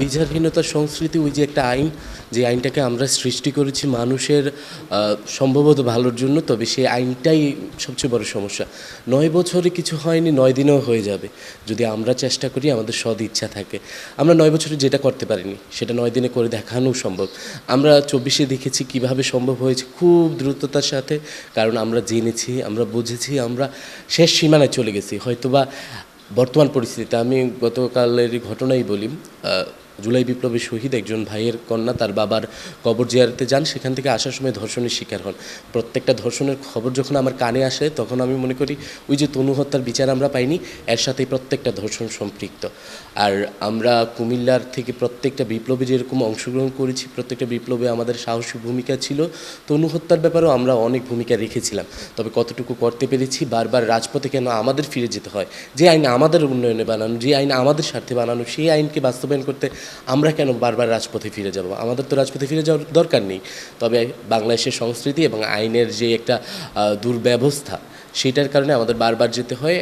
বিচারহীনতার সংস্কৃতি ওই যে একটা আইন, যে আইনটাকে আমরা সৃষ্টি করেছি মানুষের সম্ভবত ভালোর জন্য, তবে সেই আইনটাই সবচেয়ে বড় সমস্যা। নয় বছরে কিছু হয়নি, নয় দিনেও হয়ে যাবে। যদি আমরা চেষ্টা করি, আমাদের সদ ইচ্ছা থাকে। আমরা নয় বছরে যেটা করতে পারিনি, সেটা নয় দিনে করে দেখানো সম্ভব। আমরা চব্বিশে দেখেছি কীভাবে সম্ভব হয়েছে, খুব দ্রুততার সাথে, কারণ আমরা জেনেছি, আমরা বুঝেছি, আমরা শেষ সীমানায় চলে গেছি। হয়তোবা বর্তমান পরিস্থিতিতে, আমি গতকালের ঘটনাই বলি জুলাই বিপ্লবের শহীদ একজন ভাইয়ের কন্যা, তার বাবার কবর জিয়ারতে যান, সেখান থেকে আসার সময় ধর্ষণের শিকার হন। প্রত্যেকটা ধর্ষণের খবর যখন আমার কানে আসে, তখন আমি মনে করি, ওই যে তনু হত্যার বিচার আমরা পাইনি, এর সাথে প্রত্যেকটা ধর্ষণ সম্পৃক্ত। আর আমরা কুমিল্লার থেকে প্রত্যেকটা বিপ্লবে যেরকম অংশগ্রহণ করেছি, প্রত্যেকটা বিপ্লবে আমাদের সাহসী ভূমিকা ছিল। তনু হত্যার ব্যাপারেও আমরা অনেক ভূমিকা রেখেছিলাম। তবে কতটুকু করতে পেরেছি, বারবার রাজপথে কেন আমাদের ফিরে যেতে হয়? যে আইন আমাদের উন্নয়নে বানানো, যে আইন আমাদের স্বার্থে বানানো, সেই আইনকে বাস্তবায়ন করতে আমরা কেন বারবার রাজপথে ফিরে যাব? আমাদের তো রাজপথে ফিরে যাওয়ার দরকার নেই। তবে বাংলাদেশের সংস্কৃতি এবং আইনের যে একটা দুর্ব্যবস্থা, সেটার কারণে আমাদের বারবার যেতে হয়।